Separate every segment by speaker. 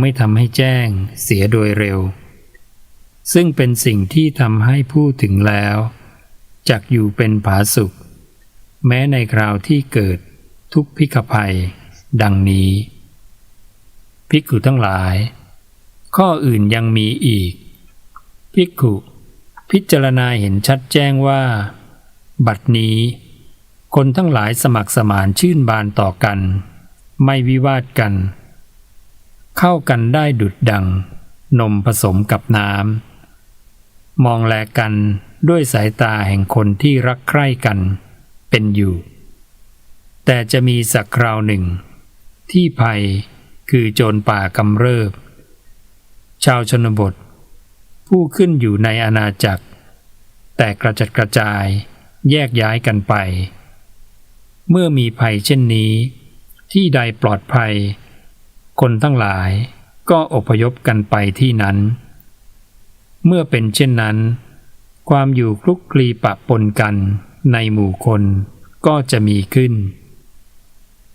Speaker 1: ไม่ทำให้แจ้งเสียโดยเร็ว ซึ่งเป็นสิ่งที่ทำให้พูดถึงแล้วจักอยู่เป็นผาสุข แม้ในคราวที่เกิดทุกพิกภัย ดังนี้ภิกขุทั้งหลาย ข้ออื่นยังมีอีกภิกขุพิจารณาเห็นชัดแจ้งว่า บัดนี้ คนทั้งหลายสมัครสมานชื่นบานต่อกัน ไม่วิวาทกัน เข้ากันได้ดุดดัง นมผสมกับน้ำ มองแลกันด้วยสายตาแห่งคนที่รักใคร่กันเป็นอยู่ แต่จะมีสักคราวหนึ่ง ที่ภัยคือโจรป่ากำเริบ ชาวชนบท ผู้ขึ้นอยู่ในอาณาจักร แต่กระจัดกระจายแยกย้ายกันไป เมื่อมีภัยเช่นนี้ ที่ใดปลอดภัย คนทั้งหลายก็อพยพกันไปที่นั้น เมื่อเป็นเช่นนั้น ความอยู่คลุกคลีปะปนกันในหมู่คนก็จะมีขึ้น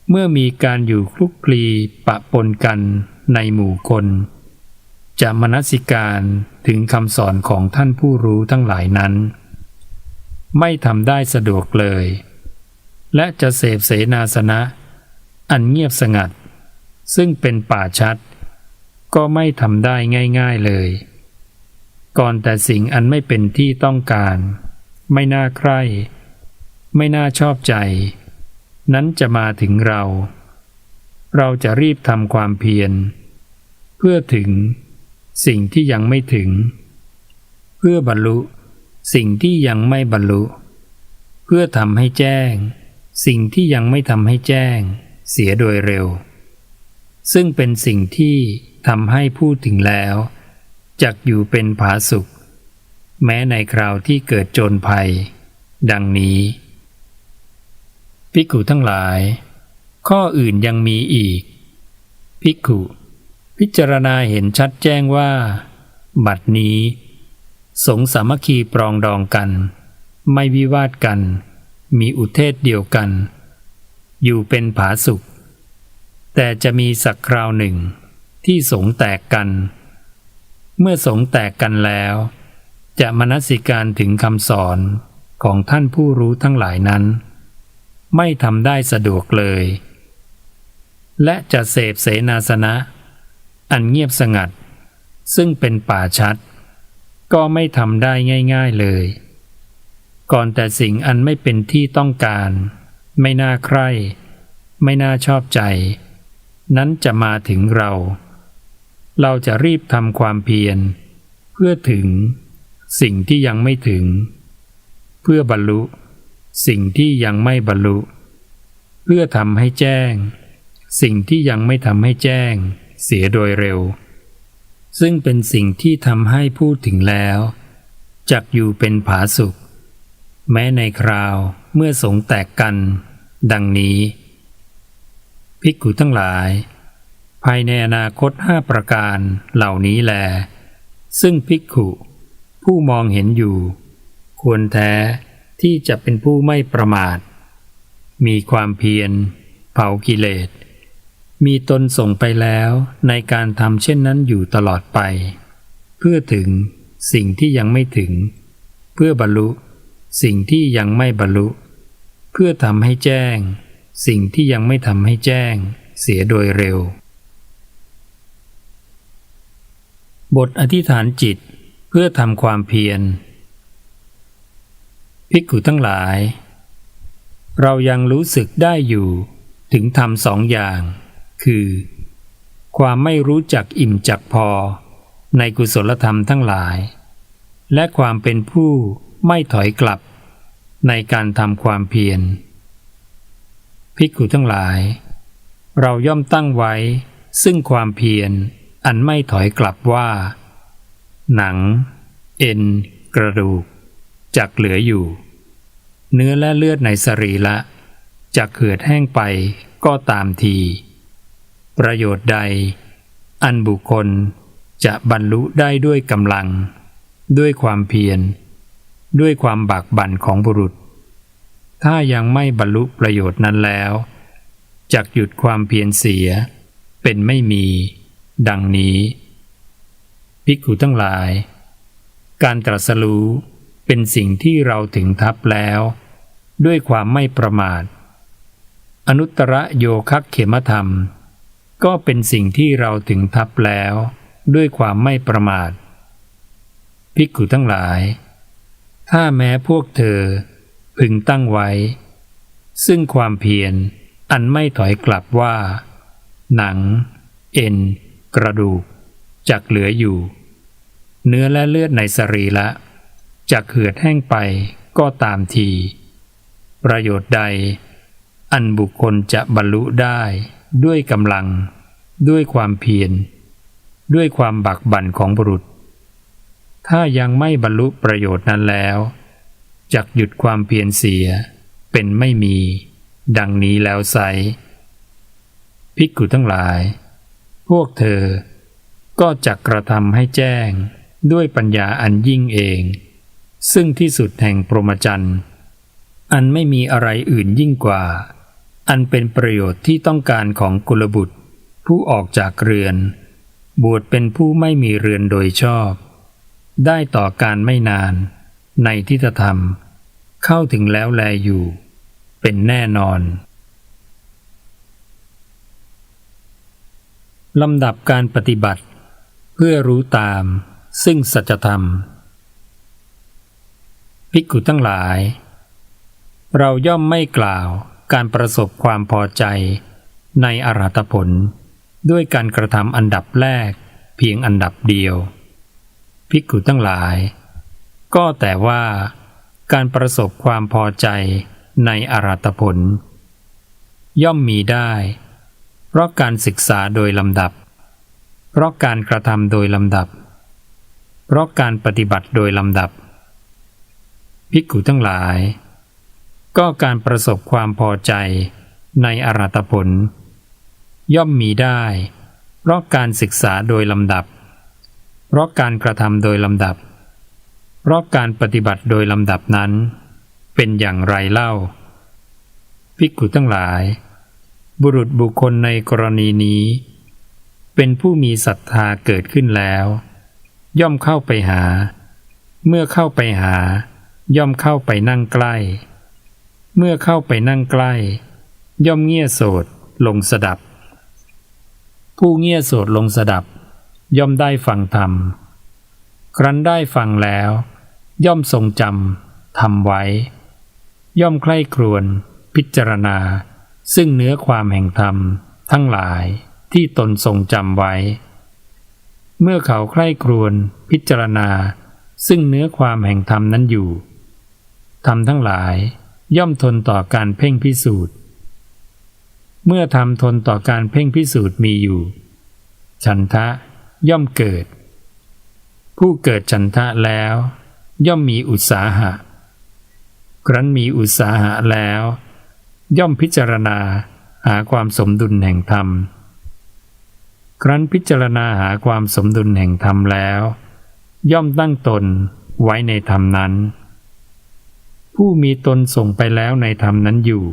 Speaker 1: เมื่อมีการอยู่คลุกคลีปะปนกันในหมู่คน จะมนสิการถึงคำสอนของท่านผู้รู้ทั้งหลายนั้น ไม่ทำได้สะดวกเลย และจะเสพเสนาสนะ อันเงียบสงัด ซึ่งเป็นป่าชัด ก็ไม่ทำได้ง่ายๆเลย ก่อนแต่สิ่งอันไม่เป็นที่ต้องการ ไม่น่าใคร่ไม่น่าชอบใจ นั้นจะมาถึงเรา เราจะรีบทำความเพียร เพื่อถึงสิ่งที่ยังไม่ถึง เพื่อบรรลุสิ่งที่ยังไม่บรรลุ เพื่อทำให้แจ้ง สิ่งที่ยังไม่ทำให้แจ้ง เสียโดยเร็ว ซึ่งเป็นสิ่งที่ทำให้พูดถึงแล้วจักอยู่เป็นผาสุข แม้ในคราวที่เกิดโจรภัย ดังนี้ ภิกขุทั้งหลาย ข้ออื่นยังมีอีก ภิกขุพิจารณาเห็นชัดแจ้งว่า บัดนี้ สงสามัคคีปรองดองกัน ไม่วิวาทกัน มีอุเทศเดียวกัน อยู่เป็นผาสุข แต่จะมีสักคราวหนึ่ง ที่สงแตกกัน เมื่อสงแตกกันแล้ว จะมนสิการถึงคำสอนของท่านผู้รู้ทั้งหลายนั้น ไม่ทำได้สะดวกเลย และจะเสพเสนาสนะ อันเงียบสงัด ซึ่งเป็นป่าชัด ก็ไม่ทำได้ง่าย ๆเลย ก่อนแต่สิ่งอันไม่เป็นที่ต้องการ ไม่น่าใคร่ ไม่น่าชอบใจ นั้นจะมาถึงเรา เราจะรีบทำความเพียร เพื่อถึงสิ่งที่ยังไม่ถึง เพื่อบรรลุ สิ่งที่ยังไม่บรรลุ เพื่อทำให้แจ้ง สิ่งที่ยังไม่ทำให้แจ้ง เสียโดยเร็ว ซึ่งเป็นสิ่งที่ทำให้พูดถึงแล้วจักอยู่เป็นผาสุข แม้ในคราวเมื่อสงแตกกัน ดังนี้ ภิกขุทั้งหลาย ภายในอนาคตห้าประการเหล่านี้แล ซึ่งภิกขุ ผู้มองเห็นอยู่ ควรแท้ที่จะเป็นผู้ไม่ประมาท มีความเพียร เผากิเลส มีตนส่งไปแล้วในการทำเช่นนั้นอยู่ตลอดไป เพื่อถึงสิ่งที่ยังไม่ถึง เพื่อบรรลุ สิ่งที่ยังไม่บรรลุ เพื่อทำให้แจ้ง สิ่งที่ยังไม่ทำให้แจ้ง เสียโดยเร็ว บทอธิษฐานจิตเพื่อทำความเพียรภิกขุทั้งหลาย เรายังรู้สึกได้อยู่ถึงทำสองอย่าง คือ ความไม่รู้จักอิ่มจักพอ ในกุศลธรรมทั้งหลาย และความเป็นผู้ไม่ถอยกลับ ในการทำความเพียร ภิกขุทั้งหลาย เราย่อมตั้งไว้ ซึ่งความเพียรอันไม่ถอยกลับว่า หนัง เอ็น กระดูกจักเหลืออยู่ เนื้อและเลือดในสรีละจะเขือดแห้งไปก็ตามที ประโยชน์ใด อันบุคคลจะบรรลุได้ด้วยกำลัง ด้วยความเพียร ด้วยความบากบั่นของบุรุษ ถ้ายังไม่บรรลุประโยชน์นั้นแล้วจักหยุดความเพียรเสีย เป็นไม่มี ดังนี้ภิกขุทั้งหลาย การตรัสรู้เป็นสิ่งที่เราถึงทับแล้ว ด้วยความไม่ประมาท อนุตตรโยคักเขมธรรม ก็เป็นสิ่งที่เราถึงทับแล้ว ด้วยความไม่ประมาทภิกขุทั้งหลาย ถ้าแม้พวกเธอ พึงตั้งไว้ ซึ่งความเพียรอันไม่ถอยกลับว่า หนัง เอ็น กระดูกจักเหลืออยู่ เนื้อและเลือดในสรีละจักเหือดแห้งไปก็ตามที ประโยชน์ใด อันบุคคลจะบรรลุได้ด้วยกำลัง ด้วยความเพียร ด้วยความบักบั่นของบุรุษ ถ้ายังไม่บรรลุประโยชน์นั้นแล้ว จักหยุดความเพียรเสีย เป็นไม่มี ดังนี้แล้วไซภิกขุทั้งหลาย พวกเธอ ก็จักกระทำให้แจ้งด้วยปัญญาอันยิ่งเอง ซึ่งที่สุดแห่งพรมจรรย์อันไม่มีอะไรอื่นยิ่งกว่า อันเป็นประโยชน์ที่ต้องการของกุลบุตร ผู้ออกจากเรือน บวชเป็นผู้ไม่มีเรือนโดยชอบ ได้ต่อการไม่นาน ในทิฏฐธรรม เข้าถึงแล้วแลอยู่ เป็นแน่นอนลำดับการปฏิบัติ เพื่อรู้ตาม ซึ่งสัจธรรม ภิกขุทั้งหลาย เราย่อมไม่กล่าวการประสบความพอใจในอรหัตผล ด้วยการกระทำอันดับแรกเพียงอันดับเดียว ภิกขุทั้งหลาย ก็แต่ว่า การประสบความพอใจในอรัตผล ย่อมมีได้ เพราะการศึกษาโดยลำดับ เพราะการกระทำโดยลำดับ เพราะการปฏิบัติโดยลำดับ ภิกขุทั้งหลาย ก็การประสบความพอใจในอรัตผล ย่อมมีได้ เพราะการศึกษาโดยลำดับ เพราะการกระทำโดยลำดับ เพราะการปฏิบัติโดยลำดับนั้น เป็นอย่างไรเล่า ภิกขุทั้งหลาย บุรุษบุคคลในกรณีนี้ เป็นผู้มีศรัทธาเกิดขึ้นแล้ว ย่อมเข้าไปหา เมื่อเข้าไปหา ย่อมเข้าไปนั่งใกล้ เมื่อเข้าไปนั่งใกล้ ย่อมเงี่ยโสดลงสดับ ผู้เงี่ยโสดลงสดับ ย่อมได้ฟังธรรม ครั้นได้ฟังแล้ว ย่อมทรงจำทำไว้ ย่อมใคร่ครวญพิจารณา ซึ่งเนื้อความแห่งธรรม ทั้งหลายที่ตนทรงจำไว้ เมื่อเขาใคร่ครวญพิจารณา ซึ่งเนื้อความแห่งธรรมนั้นอยู่ธรรมทั้งหลายย่อมทนต่อการเพ่งพิสูจน์ เมื่อธรรมทนต่อการเพ่งพิสูจน์มีอยู่ ฉันทะย่อมเกิด ผู้เกิดฉันทะแล้ว ย่อมมีอุตสาหะ ครั้นมีอุตสาหะแล้ว ย่อมพิจารณาหาความสมดุลแห่งธรรม ครั้นพิจารณาหาความสมดุลแห่งธรรมแล้ว ย่อมตั้งตนไว้ในธรรมนั้น ผู้มีตนส่งไปแล้วในธรรมนั้นอยู่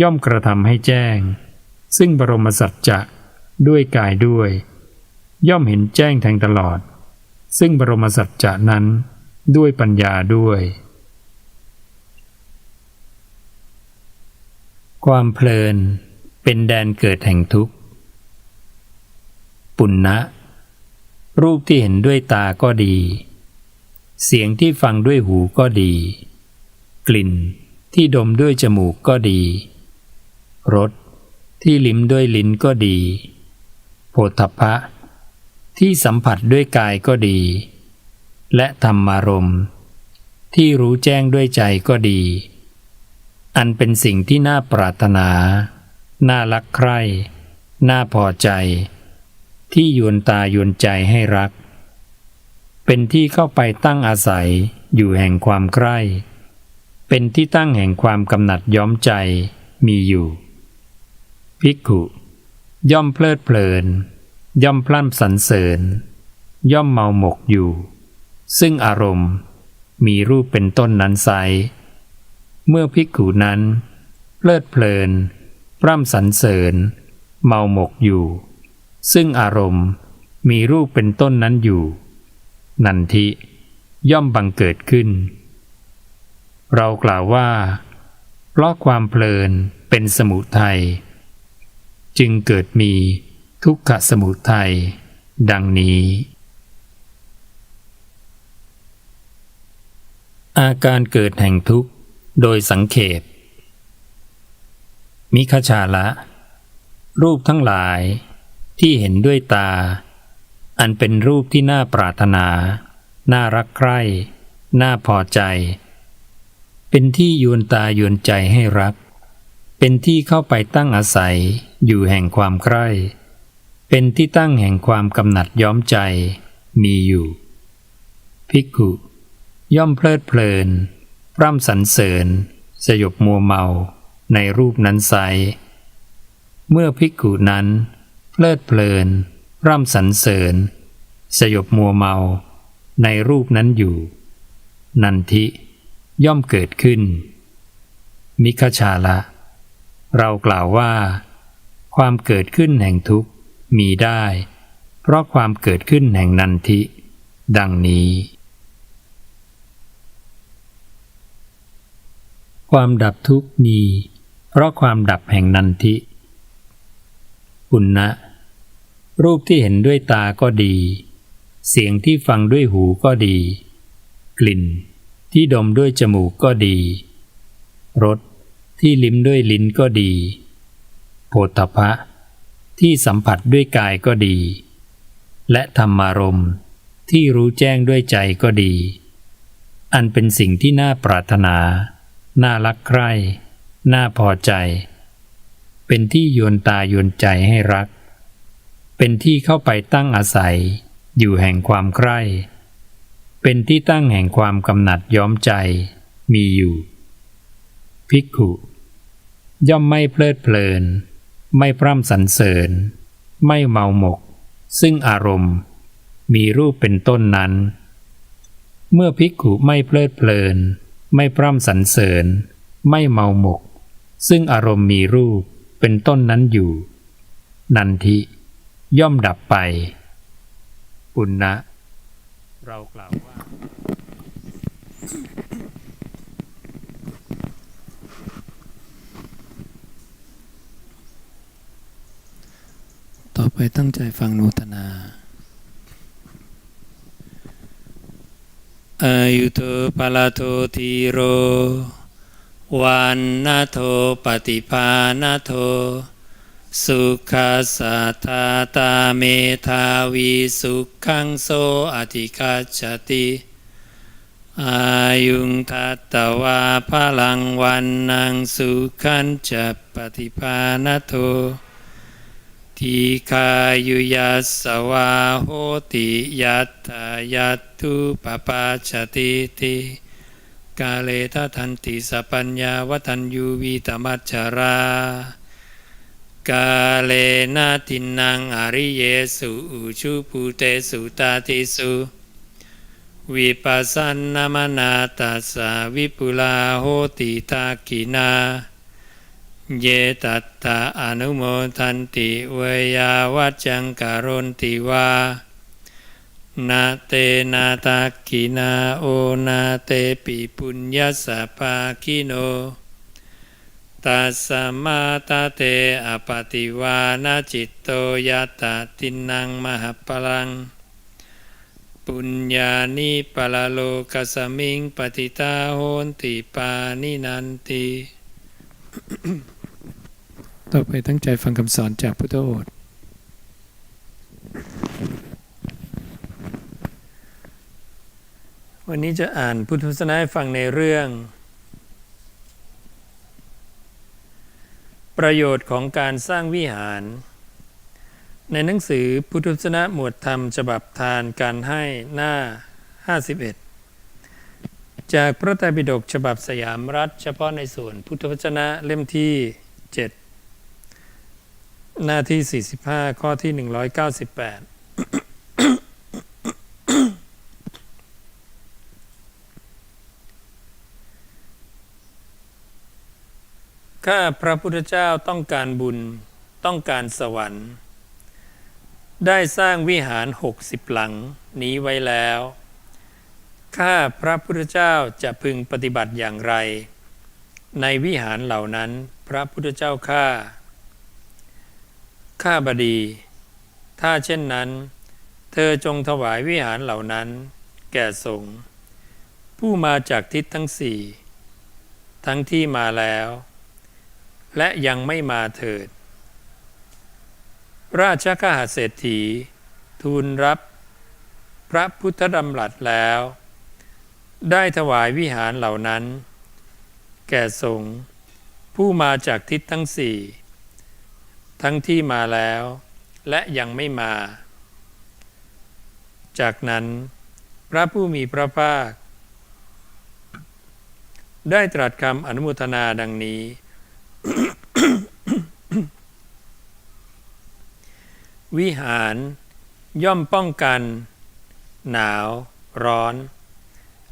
Speaker 1: ย่อมกระทำให้แจ้ง ซึ่งบรมสัจจะด้วยกายด้วย ย่อมเห็นแจ้งแทงตลอด ซึ่งบรมสัจจะนั้น ด้วยปัญญาด้วย ความเพลินเป็นแดนเกิดแห่งทุกข์ ปุณณะ รูปที่เห็นด้วยตาก็ดี เสียงที่ฟังด้วยหูก็ดี กลิ่นที่ดมด้วยจมูกก็ดี รสที่ลิ้มด้วยลิ้นก็ดีโผฏฐะที่สัมผัสด้วยกายก็ดี และธรรมารมณ์ ที่รู้แจ้งด้วยใจก็ดี อันเป็นสิ่งที่น่าปรารถนา น่ารักใคร่ น่าพอใจ ที่ยวนตายวนใจให้รัก เป็นที่เข้าไปตั้งอาศัยอยู่แห่งความใกล้เป็นที่ตั้งแห่งความกำหนัดย้อมใจมีอยู่ ภิกขุย่อมเพลิดเพลิน ย่อมพลั่นสรรเสริญ ย่อมเมาหมกอยู่ ซึ่งอารมณ์มีรูปเป็นต้นนั้นไซเมื่อภิกขุนั้นเพลิดเพลินพร่ำสรรเสริญ เมาหมกอยู่ ซึ่งอารมณ์มีรูปเป็นต้นนั้นอยู่ นันทิย่อมบังเกิดขึ้น เรากล่าวว่า เพราะความเพลินเป็นสมุทัยจึงเกิดมีทุกขสมุทัยดังนี้ อาการเกิดแห่งทุกข์ โดยสังเขป มิคชาละ รูปทั้งหลายที่เห็นด้วยตา อันเป็นรูปที่น่าปรารถนา น่ารักใคร่ น่าพอใจ เป็นที่ยวนตายวนใจให้รัก เป็นที่เข้าไปตั้งอาศัยอยู่แห่งความใคร่ เป็นที่ตั้งแห่งความกำหนัดย้อมใจมีอยู่ ภิกขุ ย่อมเพลิดเพลินพร่ำสรรเสริญ สยบมัวเมาในรูปนั้นไซเมื่อภิกขุนั้น เพลิดเพลินพร่ำสรรเสริญ สยบมัวเมาในรูปนั้นอยู่ นันทิย่อมเกิดขึ้น มิคชาละ เรากล่าวว่า ความเกิดขึ้นแห่งทุกข์มีได้ เพราะความเกิดขึ้นแห่งนันทิ ดังนี้ ความดับทุกข์มี เพราะความดับแห่งนันทิปุณณะรูปที่เห็นด้วยตาก็ดี เสียงที่ฟังด้วยหูก็ดี กลิ่นที่ดมด้วยจมูกก็ดี รสที่ลิ้มด้วยลิ้นก็ดีโผฏฐพะ ที่สัมผัสด้วยกายก็ดี และธรรมารมณ์ที่รู้แจ้งด้วยใจก็ดี อันเป็นสิ่งที่น่าปรารถนา น่ารักใคร่น่าพอใจ เป็นที่โยนตาโยนใจให้รัก เป็นที่เข้าไปตั้งอาศัย อยู่แห่งความใคร่ เป็นที่ตั้งแห่งความกำหนัดย้อมใจ มีอยู่ ภิกขุย่อมไม่เพลิดเพลิน ไม่พร่ำสรรเสริญ ไม่เมาหมก ซึ่งอารมณ์ มีรูปเป็นต้นนั้น เมื่อภิกขุไม่เพลิดเพลิน ไม่พร่ำสรรเสริญ ไม่เมาหมก ซึ่งอารมณ์มีรูปเป็นต้นนั้นอยู่ นันทิย่อมดับไป ปุณณะเรากล่าวว่า
Speaker 2: ต่อไปตั้งใจฟังโนทนา อายุโตปะละโททีโร วันนาโทปฏิภาณโท สุขัสสะทาตาเมทาวีสุขังโสอธิคัจติอายุงทัตตวาพลังวันนังสุขันจะปฏิภาณโท ทีคายุยัสสวาโหติยัตถายัตถุปปาชติติกาเลทะทันติสปปัญญาวัตัญยูวิตมัจจารากาเลนาตินังอริเยสุอุชุภูเตสุตาติสุวิปัสสนามนาตัสสะวิปุลาโหติตากินา เยตัตตาอนุโมทันติเวยาวัจจังการนติวานาเตนาตากินาโอนาเตปิปุญญสสะปาคิโนตัสมาตาเตอปติวานาจิตโตยตาตินังมหปลัง ปุญญานิปะละโลกสมิงปฏิตาโหนติปานินันติ ต่อไปตั้งใจฟังคำสอนจากพุทธโอษฐ์
Speaker 1: วันนี้จะอ่านพุทธศาสนาให้ฟังในเรื่อง ประโยชน์ของการสร้างวิหาร ในหนังสือพุทธศาสนาหมวดธรรมฉบับทานการให้หน้า 51 จากพระไตรปิฎกฉบับสยามรัฐ เฉพาะในส่วนพุทธวจนะเล่มที่ 7 หน้าที่ 45 ข้อที่ 198ข้าพระพุทธเจ้าต้องการบุญต้องการสวรรค์ ได้สร้างวิหารหกสิบหลังนี้ไว้แล้ว ข้าพระพุทธเจ้าจะพึงปฏิบัติอย่างไร ในวิหารเหล่านั้นพระพุทธเจ้าข้า ข้าบดี ถ้าเช่นนั้น เธอจงถวายวิหารเหล่านั้น แก่สงฆ์ผู้มาจากทิศทั้งสี่ ทั้งที่มาแล้ว และยังไม่มาเถิด ราชกหาเศรษฐี ทูลรับ พระพุทธดำรัสแล้ว ได้ถวายวิหารเหล่านั้น แก่สงฆ์ผู้มาจากทิศทั้งสี่ ทั้งที่มาแล้ว และยังไม่มา จากนั้น พระผู้มีพระภาค ได้ตรัสคำอนุโมทนาดังนี้ วิหารย่อมป้องกัน หนาว ร้อน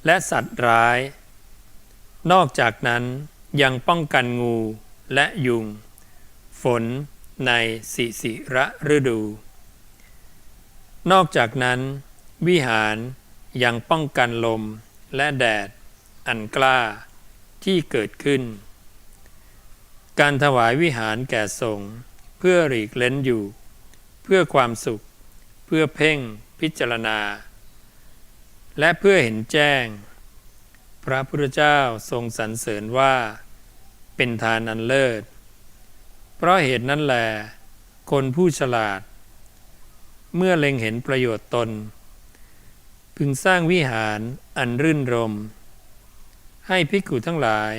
Speaker 1: และสัตว์ร้าย นอกจากนั้นยังป้องกันงูและยุง ฝน ในสิสิระฤดู นอกจากนั้น วิหารยังป้องกันลมและแดด อันกล้าที่เกิดขึ้น การถวายวิหารแก่สงฆ์เพื่อหลีกเล้นอยู่ เพื่อความสุข เพื่อเพ่งพิจารณา และเพื่อเห็นแจ้ง พระพุทธเจ้าทรงสรรเสริญว่า เป็นทานอันเลิศ เพราะเหตุนั้นแหลคนผู้ฉลาด เมื่อเล็งเห็นประโยชน์ตน พึงสร้างวิหารอันรื่นรม ให้ภิกขุทั้งหลาย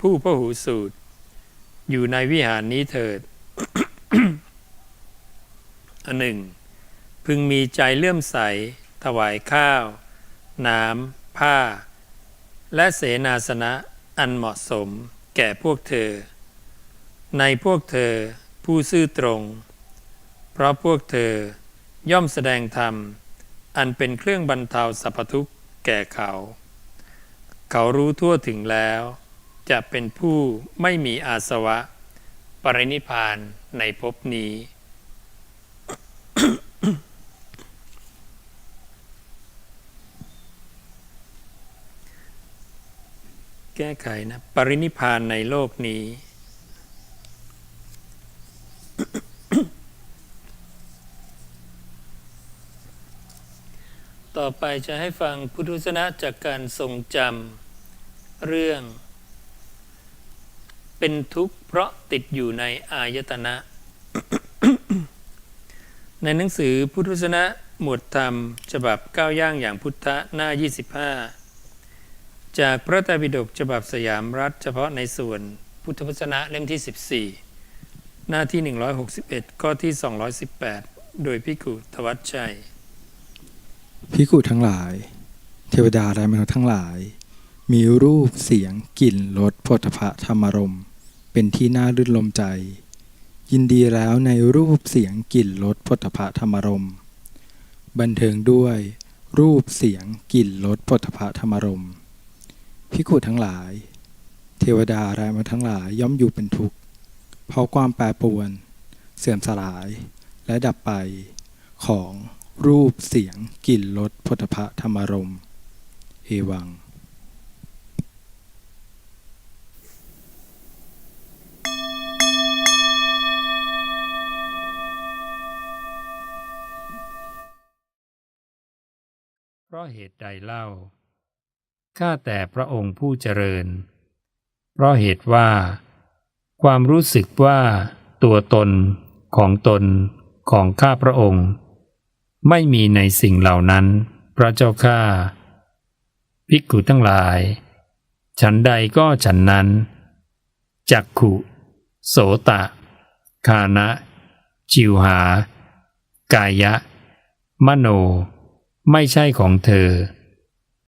Speaker 1: ผู้พหูสูตร อยู่ในวิหารนี้เถิดอันหนึ่ง พึงมีใจเลื่อมใส ถวายข้าว น้ำผ้า และเสนาสนะอันเหมาะสมแก่พวกเธอ ในพวกเธอผู้ซื่อตรง เพราะพวกเธอย่อมแสดงธรรม อันเป็นเครื่องบรรเทาสรรพทุกข์แก่เขา เขารู้ทั่วถึงแล้ว จะเป็นผู้ไม่มีอาสวะ ปรินิพานในภพนี้ แก้ไขนะ ปรินิพานในโลกนี้ ต่อไปจะให้ฟังพุทธวจนะจากการทรงจำเรื่อง เป็นทุกข์เพราะติดอยู่ในอายตนะ ในหนังสือพุทธวจนะหมวดธรรม ฉบับก้าวย่างอย่างพุทธะหน้า 25 จากพระไตรปิฎกฉบับสยามรัฐเฉพาะในส่วนพุทธวจนะเล่มที่ 14 หน้าที่ 161 ข้อที่ 218 โดยพิกุทวัชชัย
Speaker 3: พิกุทั้งหลาย เทวดาและมนุษย์ทั้งหลาย มีรูปเสียงกลิ่นรสโผฏฐะธรรมารมณ์เป็นที่น่ารื่นลมใจ ยินดีแล้วในรูปเสียงกลิ่นรสโผฏฐะธรรมารมณ์บันเทิงด้วย รูปเสียงกลิ่นรสโผฏฐะธรรมารมณ์พิกุทั้งหลาย เทวดาและมนุษย์ทั้งหลายย่อมอยู่เป็นทุกข์ เพราะความแปรปรวน เสื่อมสลาย และดับไป ของรูปเสียงกลิ่นรสพุทธะธรรมรมเอวัง
Speaker 4: เพราะเหตุใดเล่า ข้าแต่พระองค์ผู้เจริญ เพราะเหตุว่า ความรู้สึกว่าตัวตนของตนของข้าพระองค์ ไม่มีในสิ่งเหล่านั้น พระเจ้าข้าภิกขุทั้งหลาย ฉันใดก็ฉันนั้น จักขุ โสตะ คานะ จิวหา กายะ มโน ไม่ใช่ของเธอ